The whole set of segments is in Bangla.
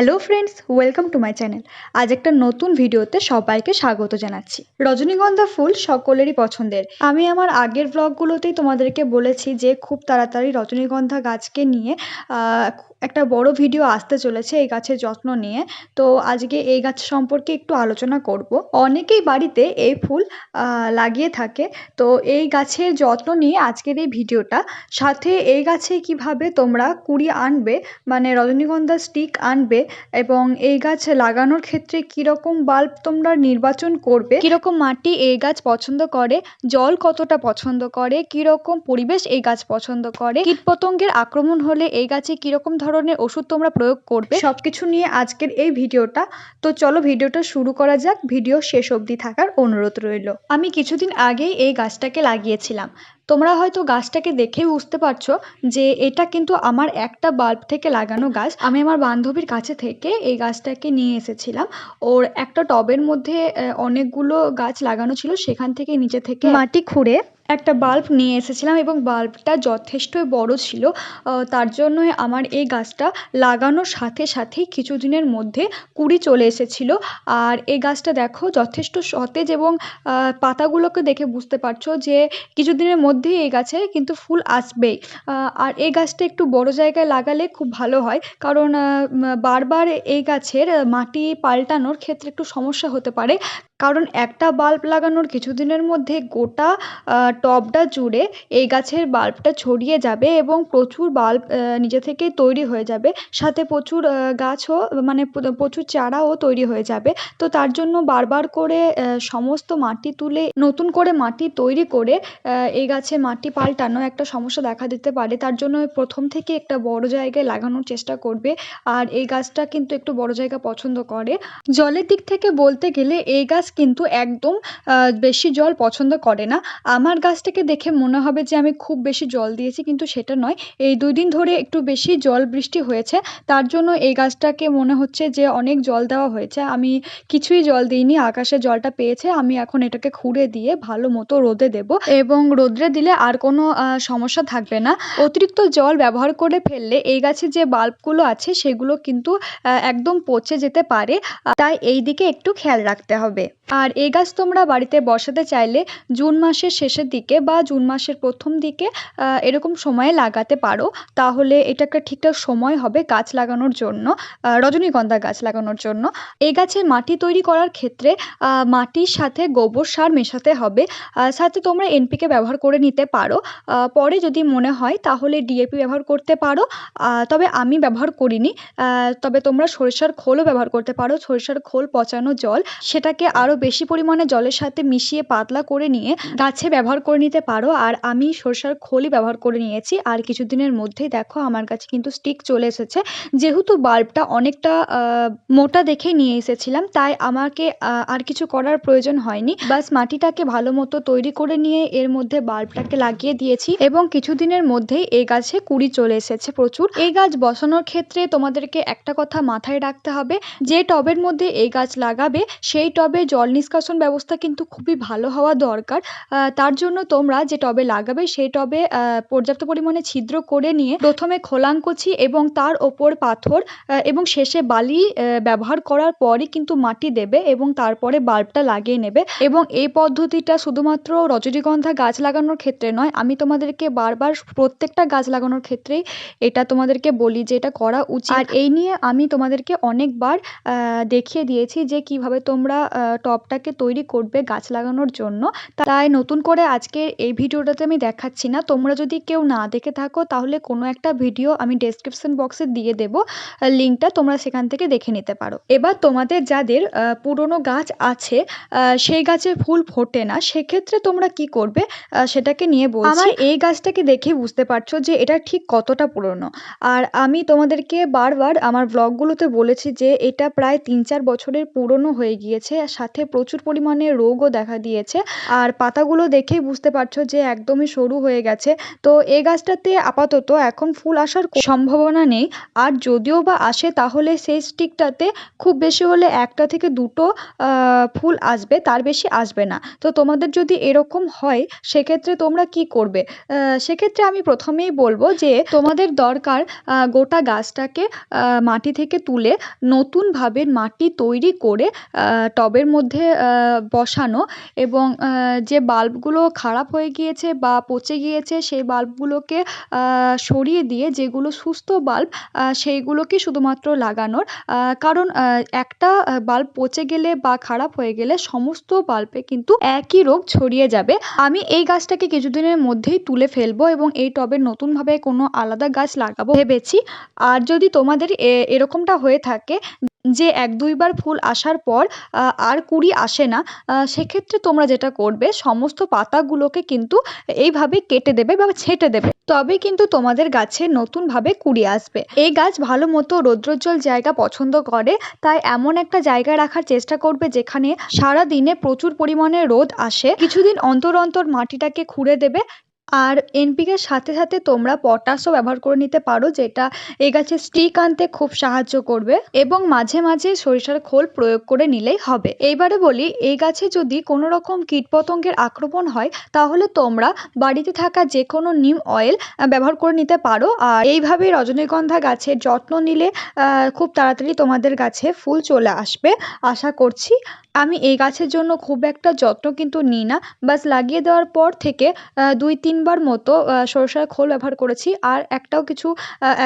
Hello friends welcome to my channel আজ একটা নতুন ভিডিওতে সবাইকে স্বাগত জানাচ্ছি। রজনীগন্ধা ফুল সকলেরই পছন্দের। আমি আমার আগের ব্লগগুলোতেই তোমাদেরকে বলেছি যে খুব তাড়াতাড়ি রজনীগন্ধা গাছকে নিয়ে একটা বড় ভিডিও আসতে চলেছে এই গাছের যত্ন নিয়ে। তো আজকে এই গাছ সম্পর্কে একটু আলোচনা করব। অনেকেই বাড়িতে এই ফুল লাগিয়ে থাকে। তো এই গাছের যত্ন নিয়ে আজকের এই ভিডিওটা। সাথে এই গাছে কীভাবে তোমরা কুড়ি আনবে মানে রজনীগন্ধা স্টিক আনবে এবং এই গাছ লাগানোর ক্ষেত্রে কীরকম বাল্ব তোমরা নির্বাচন করবে? কীরকম মাটি এই গাছ পছন্দ করে? জল কতটা পছন্দ করে? কীরকম পরিবেশ এই গাছ পছন্দ করে? কীটপতঙ্গের আক্রমণ হলে এই গাছে কীরকম ধরনের ওষুধ তোমরা প্রয়োগ করবে? সব কিছু নিয়ে আজকের এই ভিডিওটা। তো চলো ভিডিওটা শুরু করা যাক। ভিডিও শেষ অবধি থাকার অনুরোধ রইল। আমি কিছুদিন আগেই এই গাছটাকে লাগিয়েছিলাম। তোমরা হয়তো গাছটাকে দেখেই বুঝতে পারছ যে এটা কিন্তু আমার একটা বাল্ব থেকে লাগানো গাছ। আমি আমার বান্ধবীর কাছে থেকে এই গাছটাকে নিয়ে এসেছিলাম। ওর একটা টবের মধ্যে অনেকগুলো গাছ লাগানো ছিল। সেখান থেকে নিচে থেকে মাটি খুঁড়ে একটা বাল্ব নিয়ে এসেছিলাম এবং বাল্বটা যথেষ্টই বড় ছিল। তার জন্যই আমার এই গাছটা লাগানোর সাথে সাথেই কিছুদিনের মধ্যে কুড়ি চলে এসেছিল। আর এই গাছটা দেখো যথেষ্ট সতেজ এবং পাতাগুলোকে দেখে বুঝতে পারছ যে কিছুদিনের মধ্যেই এই গাছে কিন্তু ফুল আসবেই। আর এই গাছটা একটু বড় জায়গায় লাগালে খুব ভালো হয়। কারণ বারবার এই গাছের মাটি পাল্টানোর ক্ষেত্রে একটু সমস্যা হতে পারে। কারণ একটা বাল্ব লাগানোর কিছুদিনের মধ্যে গোটা টবটা জুড়ে এই গাছের বাল্বটা ছড়িয়ে যাবে এবং প্রচুর বাল্ব নিজে থেকেই তৈরি হয়ে যাবে। সাথে প্রচুর গাছও মানে প্রচুর চারাও তৈরি হয়ে যাবে। তো তার জন্য বারবার করে সমস্ত মাটি তুলে, নতুন করে মাটি তৈরি করে এই গাছে মাটি পাল্টানো একটা সমস্যা দেখা দিতে পারে। তার জন্য প্রথম থেকে একটা বড় জায়গায় লাগানোর চেষ্টা করবে। আর এই গাছটা কিন্তু একটু বড় জায়গা পছন্দ করে। জলের দিক থেকে বলতে গেলে এই গাছ কিন্তু একদম বেশি জল পছন্দ করে না। আমার গাছটাকে দেখে মনে হবে যে আমি খুব বেশি জল দিয়েছি, কিন্তু সেটা নয়। এই দুই দিন ধরে একটু বেশি জল বৃষ্টি হয়েছে। তার জন্য এই গাছটাকে মনে হচ্ছে যে অনেক জল দেওয়া হয়েছে। আমি কিছুই জল দিইনি, আকাশে জলটা পেয়েছে। আমি এখন এটাকে খুঁড়ে দিয়ে ভালো মতো রোদে দেব এবং রোদ্রে দিলে আর কোনো সমস্যা থাকবে না। অতিরিক্ত জল ব্যবহার করে ফেললে এই গাছে যে বাল্বগুলো আছে, সেগুলো কিন্তু একদম পচে যেতে পারে। তাই এই দিকে একটু খেয়াল রাখতে হবে। আর এই গাছ তোমরা বাড়িতে বসাতে চাইলে জুন মাসের শেষের দিকে বা জুন মাসের প্রথম দিকে এরকম সময়ে লাগাতে পারো। তাহলে এটা একটা ঠিকঠাক সময় হবে গাছ লাগানোর জন্য রজনীগন্ধা গাছ লাগানোর জন্য। এই গাছের মাটি তৈরি করার ক্ষেত্রে মাটির সাথে গোবর সার মেশাতে হবে। সাথে তোমরা এনপিকে ব্যবহার করে নিতে পারো। পরে যদি মনে হয় তাহলে ডিএপি ব্যবহার করতে পারো। তবে আমি ব্যবহার করিনি। তবে তোমরা সরিষার খোলও ব্যবহার করতে পারো। সরিষার খোল পচানো জল, সেটাকে আরও বেশি পরিমাণে জলের সাথে মিশিয়ে পাতলা করে নিয়ে গাছে ব্যবহার করে নিতে পারো। আর আমি সরিষার খোলই ব্যবহার করে নিয়েছি। আর কিছুদিনের মধ্যেই দেখো আমার কাছে কিন্তু স্টিক চলে এসেছে। যেহেতু বাল্বটা অনেকটা মোটা দেখে নিয়ে এসেছিলাম, তাই আমাকে আর কিছু করার প্রয়োজন হয়নি। বাস মাটিটাকে ভালো মতো তৈরি করে নিয়ে এর মধ্যে বাল্বটাকে লাগিয়ে দিয়েছি এবং কিছুদিনের মধ্যেই এই গাছে কুড়ি চলে এসেছে প্রচুর। এই গাছ বসানোর ক্ষেত্রে তোমাদেরকে একটা কথা মাথায় রাখতে হবে, যে টবের মধ্যে এই গাছ লাগাবে, সেই টবে জল নিষ্কাশন ব্যবস্থা কিন্তু খুবই ভালো হওয়া দরকার। তার জন্য তোমরা যে টবে লাগাবে সেই টবে পর্যাপ্ত পরিমাণে ছিদ্র করে নিয়ে প্রথমে খোলাঙ্কুচি এবং তার ওপর পাথর এবং শেষে বালি ব্যবহার করার পরই কিন্তু মাটি দেবে এবং তারপরে বাল্বটা লাগিয়ে নেবে। এবং এই পদ্ধতিটা শুধুমাত্র রজনীগন্ধা গাছ লাগানোর ক্ষেত্রে নয়, আমি তোমাদেরকে বারবার প্রত্যেকটা গাছ লাগানোর ক্ষেত্রেই এটা তোমাদেরকে বলি যে এটা করা উচিত। আর এই নিয়ে আমি তোমাদেরকে অনেকবার দেখিয়ে দিয়েছি যে কীভাবে তোমরা টবটাকে তৈরি করবে গাছ লাগানোর জন্য। তাই নতুন করে আজকে এই ভিডিওটাতে আমি দেখাচ্ছি না। তোমরা যদি কেউ না দেখে থাকো তাহলে কোনো একটা ভিডিও আমি ডেসক্রিপশন বক্সে দিয়ে দেবো। লিঙ্কটা তোমরা সেখান থেকে দেখে নিতে পারো। এবার তোমাদের যাদের পুরনো গাছ আছে সেই গাছে ফুল ফোটে না সেক্ষেত্রে তোমরা কি করবে? সেটাকে নিয়ে বলছি। আমার এই গাছটাকে দেখে বুঝতে পারছ যে এটা ঠিক কতটা পুরনো। আর আমি তোমাদেরকে বারবার আমার ব্লগগুলোতে বলেছি যে এটা প্রায় তিন চার বছরের পুরনো হয়ে গিয়েছে আর সাথে প্রচুর পরিমাণে রোগও দেখা দিয়েছে। আর পাতাগুলো দেখেই বুঝতে পারছ যে একদমই সরু হয়ে গেছে। তো এই গাছটাতে আপাতত এখন ফুল আসার সম্ভাবনা নেই। আর যদিও বা আসে, তাহলে সেই স্টিকটাতে খুব বেশি হলে একটা থেকে দুটো ফুল আসবে, তার বেশি আসবে না। তো তোমাদের যদি এরকম হয়, সেক্ষেত্রে তোমরা কি করবে? সেক্ষেত্রে আমি প্রথমেই বলব যে তোমাদের দরকার গোটা গাছটাকে মাটি থেকে তুলে নতুনভাবে মাটি তৈরি করে টবের মধ্যে বসানো এবং যে বাল্বগুলো খারাপ হয়ে গিয়েছে বা পচে গিয়েছে, সেই বাল্বগুলোকে সরিয়ে দিয়ে যেগুলো সুস্থ বাল্ব সেইগুলোকে শুধুমাত্র লাগানোর কারণ একটা বাল্ব পচে গেলে বা খারাপ হয়ে গেলে সমস্ত বাল্বে কিন্তু একই রোগ ছড়িয়ে যাবে। আমি এই গাছটাকে কিছুদিনের মধ্যেই তুলে ফেলব এবং এই টবে নতুনভাবে কোনো আলাদা গাছ লাগাবো ভেবেছি। আর যদি তোমাদের এরকমটা হয়ে থাকে যে এক দুইবার ফুল আসার পর আর কুড়ি আসে না সেক্ষেত্রে তোমরা যেটা করবে, সমস্ত পাতাগুলোকে কিন্তু এইভাবে কেটে দেবে বা ছেঁটে দেবে। তবে কিন্তু তোমাদের গাছে নতুনভাবে কুড়ি আসবে। এই গাছ ভালো মতো রৌদ্রোজ্জ্বল জায়গা পছন্দ করে, তাই এমন একটা জায়গা রাখার চেষ্টা করবে যেখানে সারা দিনে প্রচুর পরিমাণে রোদ আসে। কিছুদিন অন্তর অন্তর মাটিটাকে খুঁড়ে দেবে আর এনপিকের সাথে সাথে তোমরা পটাশও ব্যবহার করে নিতে পারো, যেটা এই গাছের স্টিক আনতে খুব সাহায্য করবে এবং মাঝে মাঝে সরিষার খোল প্রয়োগ করে নিলেই হবে। এইবারে বলি, এই গাছে যদি কোনো রকম কীটপতঙ্গের আক্রমণ হয়, তাহলে তোমরা বাড়িতে থাকা যে কোনো নিম অয়েল ব্যবহার করে নিতে পারো। আর এইভাবে রজনীগন্ধা গাছের যত্ন নিলে খুব তাড়াতাড়ি তোমাদের গাছে ফুল চলে আসবে। আশা করছি আমি এই গাছের জন্য খুব একটা যত্ন কিন্তু নিই না। বাস লাগিয়ে দেওয়ার পর থেকে দুই তিনবার মতো সরষের খোল ব্যবহার করেছি। আর একটাও কিছু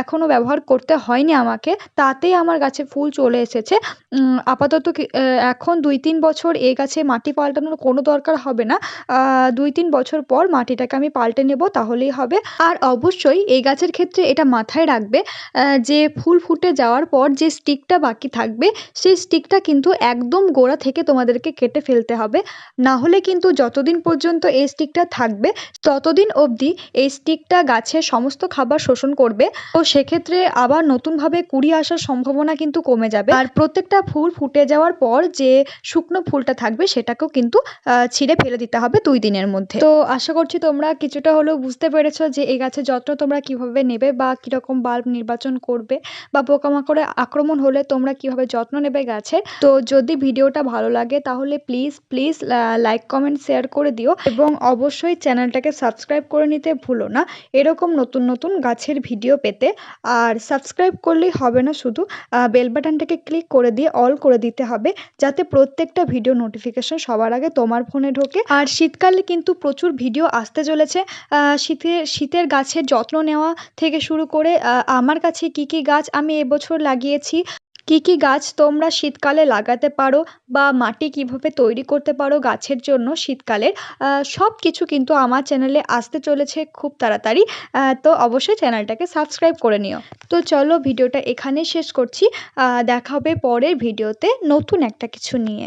এখনও ব্যবহার করতে হয়নি আমাকে। তাতেই আমার গাছে ফুল চলে এসেছে। আপাতত এখন দুই তিন বছর এই গাছে মাটি পাল্টানোর কোনো দরকার হবে না। দুই তিন বছর পর মাটিটাকে আমি পাল্টে নেব, তাহলেই হবে। আর অবশ্যই এই গাছের ক্ষেত্রে এটা মাথায় রাখবে যে ফুল ফুটে যাওয়ার পর যে স্টিকটা বাকি থাকবে, সেই স্টিকটা কিন্তু একদম গোড়া থেকে তোমাদেরকে কেটে ফেলতে হবে। না হলে কিন্তু যতদিন পর্যন্ত এই স্টিকটা থাকবে, ততদিন অবধি এই স্টিকটা গাছের সমস্ত খাবার শোষণ করবে। তো সেক্ষেত্রে আবার নতুনভাবে কুড়ি আসার সম্ভাবনা কিন্তু কমে যাবে। আর প্রত্যেকটা ফুল ফুটে যাওয়ার পর যে শুকনো ফুলটা থাকবে, সেটাকেও কিন্তু ছিঁড়ে ফেলে দিতে হবে দুই দিনের মধ্যে। তো আশা করছি তোমরা কিছুটা হলেও বুঝতে পেরেছ যে এই গাছের যত্ন তোমরা কীভাবে নেবে বা কীরকম বাল্ব নির্বাচন করবে বা পোকামাকড়ের আক্রমণ হলে তোমরা কীভাবে যত্ন নেবে গাছের। তো যদি ভিডিওটা ভালো লাগে, তাহলে please please like comment share করে দিও এবং অবশ্যই চ্যানেলটাকে সাবস্ক্রাইব করে নিতে ভুলো না। এরকম নতুন নতুন গাছের ভিডিও পেতে আর সাবস্ক্রাইব করলেই হবে না শুধু বেল বাটনটাকে ক্লিক করে দিয়ে অল করে দিতে হবে যাতে প্রত্যেকটা ভিডিও নোটিফিকেশন সবার আগে তোমার ফোনে ঢোকে। আর শীতকালে কিন্তু প্রচুর ভিডিও আসতে চলেছে। শীতের শীতের গাছের যত্ন নেওয়া থেকে শুরু করে আমার কাছে কি কি গাছ আমি এবছর লাগিয়েছি কি কি গাছ তোমরা শীতকালে লাগাতে পারো বা মাটি কীভাবে তৈরি করতে পারো গাছের জন্য শীতকালের সব কিছু কিন্তু আমার চ্যানেলে আসতে চলেছে খুব তাড়াতাড়ি। তো অবশ্যই চ্যানেলটাকে সাবস্ক্রাইব করে নিও। তো চলো ভিডিওটা এখানেই শেষ করছি। দেখা হবে পরের ভিডিওতে নতুন একটা কিছু নিয়ে।